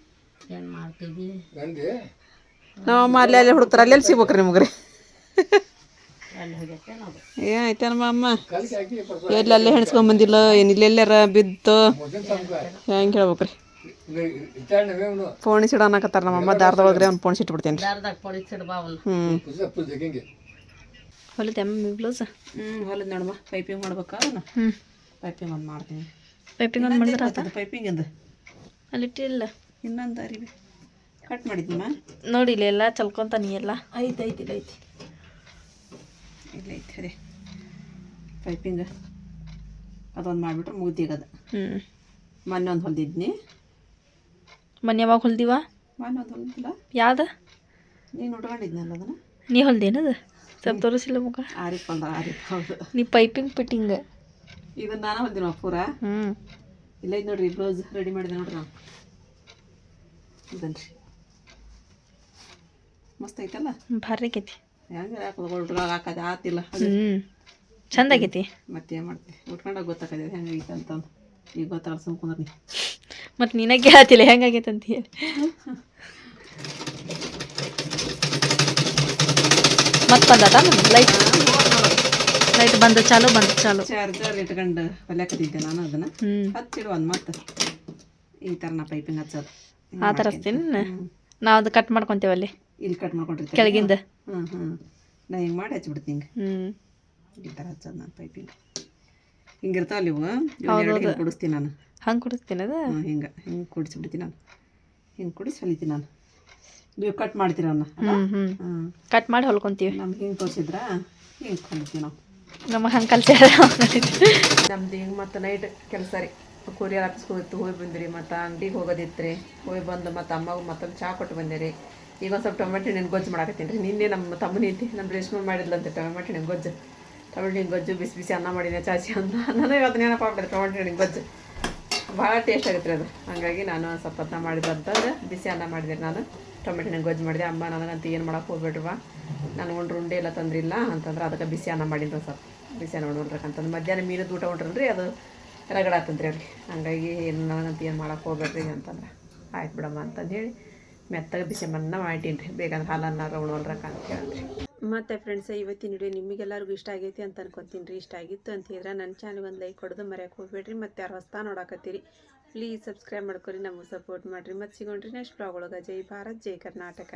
ಏನು ಮಾಡ್ತೀವಿ ನಾವಮ್ಮ ಅಲ್ಲಿ ಅಲ್ಲಿ ಹುಡುಕ್ತಾರೆ. ಅಲ್ಲೆಲ್ಲಿ ಸಿಗ್ಬೇಕ್ರಿ ನಿಮ್ಗೆ ರೀ ಏ ಆಯ್ತೇನಮ್ಮ ನಾವು ಅಮ್ಮ. ಎಲ್ಲಿ ಅಲ್ಲೇ ಹೆಣ್ಸ್ಕೊಂಬಂದಿಲ್ಲ ಏನು ಇಲ್ಲೆಲ್ಲಾರ ಬಿದ್ದು ಹೆಂಗೆ ಹೇಳ್ಬೇಕ್ರಿ? ಫೋನ್ ಇಸಿಡ ಅನ್ನಕತ್ತಾರ ನಮ್ಮಮ್ಮ ದಾರದೊಳಗ್ರಿ ಅವ್ನು ಫೋನ್ ಇಟ್ಬಿಡ್ತೇನೆ ದಾರದಾಗ ಪೊಳಿಸಿಡ್ ಬಾ ಅವನು. ಹ್ಞೂ ಅಮ್ಮ ಬ್ಲೌಸ್? ಹ್ಞೂ ಹೊಲದ ನೋಡಮ್ಮ ಪೈಪಿಂಗ್ ಮಾಡ್ಬೇಕಾ ಹ್ಮ್. ಪೈಪಿಂಗ್ ಒಂದು ಮಾಡ್ತೀನಿ. ಪೈಪಿಂಗ್ ಒಂದು ಮಾಡಿದ್ರೆ ಅದು? ಪೈಪಿಂಗ್ ಇಂದ ಅಲ್ಲಿಟ್ಟಿಲ್ಲ ಇನ್ನೊಂದು ಅರಿವಿ. ಕಟ್ ಮಾಡಿದ್ನಮ್ಮ ನೋಡಿ ಇಲ್ಲಿ ಎಲ್ಲ ನೀ ಎಲ್ಲ. ಐತೆ ಐತಿ ಇಲ್ಲ ಐತಿ ಇಲ್ಲ ಐತಿ ಅದೇ ಪೈಪಿಂಗ್ ಅದೊಂದು ಮಾಡಿಬಿಟ್ರೆ ಮುಗ್ದೀಗ ಅದು ಹ್ಞೂ ಮೊನ್ನೆ ಒಂದು ಹೊಲ್ದಿದ್ನಿ. ಮೊನ್ನೆ ಯಾವಾಗ ಹೊಲ್ದಿವ? ಮೊನ್ನೆ ಒಂದು ಹೊಲ್ದಿಲ್ಲ ಯಾವ್ದು? ನೀನು ಉಟ್ಕೊಂಡಿದ್ನಲ್ಲ ಅದನ್ನು? ನೀ ಹೊಲ್ದೇನದು? ಸ್ವಲ್ಪ ತೋರಿಸಿಲ್ಲ ಮುಖ. ಆರಿಪ್ಪ ಆರಿಪ್ಪ ಹೌದು. ನೀ ಪೈಪಿಂಗ್ ಫಿಟ್ಟಿಂಗ್. ಇದನ್ನ ನಾನು ನಾವು ಪೂರ ಹ್ಞೂ ಇಲ್ಲ ಐತೆ ನೋಡ್ರಿ ಬ್ಲೌಸ್ ರೆಡಿ ಮಾಡಿದೆ ನೋಡ್ರಿ ನಾವು. ಇದನ್ರಿ ಮಸ್ತ್ ಐತಲ್ಲ? ಭಾರಿ ಆಕೈತಿ ಹೆಂಗೆ ಹಾಕೋದು ಹುಡುಗ ಹಾಕೋದು? ಆತಿಲ್ಲ ಹ್ಞೂ ಚಂದ ಆಗೈತಿ. ಮತ್ತೆ ಏನು ಮಾಡ್ತೀವಿ ಉಟ್ಕೊಂಡಾಗ ಗೊತ್ತಾಗದೆ ಹೆಂಗೈತೆ ಅಂತಂದು ಈಗ ಗೊತ್ತಾಗ ಸುಮ್ಕೊಂಡ್ರಿ ಮತ್ತು ಆತಿಲ್ಲ ಕೇಳತ್ತಿಲ್ಲ ಹೆಂಗಾಗೈತೆ ಅಂತ ಹೇಳಿ. ಮತ್ತೆ ಬಂದದ? ಲೈಟ್ ಲೈಟ್ ಬಂದ ಚಾಲು ಬಂದ ಚಾಲು. ಚಾರ್ಜರ್ ಇಟ್ಕೊಂಡು ಹೊಲ್ಯಾಕತ್ತಿದ್ದೆ ನಾನು ಅದನ್ನ. ಹಚ್ಚಿಡು ಒಂದು ಮತ್ತೆ ಈ ಥರ ನಾ ಪೈಪಿಂಗ್ ಹಚ್ಚೋದು. ಆ ಥರ ಹಚ್ತೀನಿ. ನಾವು ಅದು ಕಟ್ ಮಾಡ್ಕೊತೇವೆ ಅಲ್ಲಿ. ಇಲ್ಲಿ ಕಟ್ ಮಾಡ್ಕೊಂಡಿರ್ತೀವಿ ಕೆಳಗಿಂದ. ಹ್ಞೂ ಹ್ಞೂ ನಾ ಹಿಂಗೆ ಮಾಡಿ ಹಚ್ಬಿಡ್ತೀನಿ ಹಿಂಗೆ. ಹ್ಞೂ ಈ ಥರ ಹಚ್ಚೋದು ನಾನು ಪೈಪಿಂಗ್ ಹಿಂಗಿರ್ತಾವಲ್ಲ ಇವು. ಕುಡಿಸ್ತೀನಿ ನಾನು. ಹಂಗೆ ಕುಡಿಸ್ತೀನಿ ಅದು? ಹಿಂಗೆ. ಹಿಂಗೆ ಕುಡಿಸ್ಬಿಡ್ತೀನಿ ನಾನು. ಹಿಂಗೆ ಕುಡಿಸಿ ಹೊಲಿತೀನಿ ನಾನು. ನೀವು ಕಟ್ ಮಾಡ್ತೀರ ಅವನ್ನ ಹ್ಞೂ ಹ್ಞೂ ಹ್ಞೂ ಕಟ್ ಮಾಡಿ ಹೊಲ್ಕೊಂತೀವಿ. ನಮ್ಗೆ ಹಿಂಗೆ ತೋರಿಸಿದ್ರಾ ಹಿಂಗೆ ಹೊಲಿತೀವಿ ನಾವು. ಹಂಗೆ ಕಲ್ಸ್ಯಾರ ನಮ್ದು ಹಿಂಗೆ ಮತ್ತು ನೈಟ್ ಕೆಲಸ ರೀ. ಕೊರಿಯರ್ ಆಫೀಸ್ಗೆ ಹೋಗಿತ್ತು, ಹೋಗಿ ಬಂದಿರಿ ಮತ್ತು ಅಂಗಡಿಗೆ ಹೋಗೋದಿತ್ತು ರೀ ಹೋಗಿ ಬಂದು ಮತ್ತು ಅಮ್ಮಗೂ ಮತ್ತೊಂದು ಚಾ ಕೊಟ್ಟು ಬಂದಿರಿ ಈಗ ಒಂದು ಸ್ವಲ್ಪ ಟೊಮೆಟೊ ಹಣ್ಣಿನ ಗೊಜ್ಜು ಮಾಡಾಕತ್ತೀನಿ ರೀ. ನಿನ್ನೆ ನಮ್ಮ ತಮ್ಮನ ಐತಿ ನಮ್ಮ ರೇಷ್ಮೆ ಮಾಡಿದ್ಲಂತೆ ಟೊಮೆಟೊ ಹಣ್ಣಿನ ಗೊಜ್ಜು. ಟೊಮೆಟೊ ಹಣ್ಣಿನ ಗೊಜ್ಜು, ಬಿಸಿ ಬಿಸಿ ಅನ್ನ ಮಾಡಿದೆ ಚಾಚಿ ಅಂತ ನಾನು ಇವತ್ತು ನೆನಪು ಆಗ್ಬಿಟ್ಟಿದೆ ಟೊಮೆಟೊ ಹಣ್ಣಿನ ಗೊಜ್ಜು. ಭಾಳ ಟೇಸ್ಟ್ ಆಗುತ್ತೆ ಅದು. ಹಾಗಾಗಿ ನಾನು ಸ್ವಲ್ಪ ಅನ್ನ ಮಾಡಿದೆ ಅಂತಂದ್ರೆ ಬಿಸಿ ಅನ್ನ ಮಾಡಿದೆ ನಾನು. ಟೊಮೆಟೊ ಹಣ್ಣಿನ ಗೊಜ್ಜು ಮಾಡಿದೆ. ಅಮ್ಮ ನನಗಂತ ಏನು ಮಾಡೋಕೆ ನಾನು ಉಂಡ್ರು ಉಂಡೆ ಎಲ್ಲ ತಂದ್ರಿಲ್ಲ ಅಂತಂದ್ರೆ ಅದಕ್ಕೆ ಬಿಸಿ ಅನ್ನ ಮಾಡಿದ್ರು ಸ್ವಲ್ಪ. ಬಿಸಿ ಉಣ್ಬೇಕಂತಂದು ಮಧ್ಯಾಹ್ನ ಮೀನದ ಊಟ ಉಂಟ್ರಲ್ರಿ ಅದು ರಗಡ ಆತಂತ್ರಿ ಅವ್ರಿಗೆ. ಹಂಗಾಗಿ ಏನು ನನಗಂತ ಏನು ಮಾಡಕ್ಕೆ ಹೋಗ್ಬೇಡ್ರಿ ಅಂತಂದ್ರೆ. ಆಯ್ತು ಬಿಡಮ್ಮ ಅಂತಂದು ಹೇಳಿ ಮೆತ್ತಗೆ ಬಿಸಿ ಮನ್ನ ಮಾಡಿಟ್ಟೀನಿ ರೀ ಬೇಕಂದ್ರೆ ರೌಣ ಹೊಲ್ರಕ್ಕ ಅಂತ ಹೇಳಿದ್ರಿ ಮತ್ತು ಫ್ರೆಂಡ್ಸ್ ಇವತ್ತಿನ ವಿಡಿಯೋ ನಿಮಗೆಲ್ಲರಿಗೂ ಇಷ್ಟ ಆಗೈತಿ ಅಂತ ಅನ್ಕೊತೀನಿ ರೀ ಇಷ್ಟ ಆಗಿತ್ತು ಅಂತ ಹೇಳಿದ್ರೆ ನನ್ನ ಚಾನಲ್ಗೆ ಒಂದು ಲೈಕ್ ಕೊಡೋದು ಮರೆಯಕ್ಕೆ ಹೋಗ್ಬೇಡ್ರಿ. ಮತ್ತು ಯಾರು ಹೊಸ್ತಾ ನೋಡಕತ್ತೀರಿ ಪ್ಲೀಸ್ ಸಬ್ಸ್ಕ್ರೈಬ್ ಮಾಡ್ಕೊರಿ. ನಮಗೆ ಸಪೋರ್ಟ್ ಮಾಡಿರಿ. ಮತ್ತು ಸಿಗೋಣ್ರಿ ನೆಕ್ಸ್ಟ್ ಬ್ಲಾಗ್ ಒಳಗೆ. ಜೈ ಭಾರತ್, ಜೈ ಕರ್ನಾಟಕ.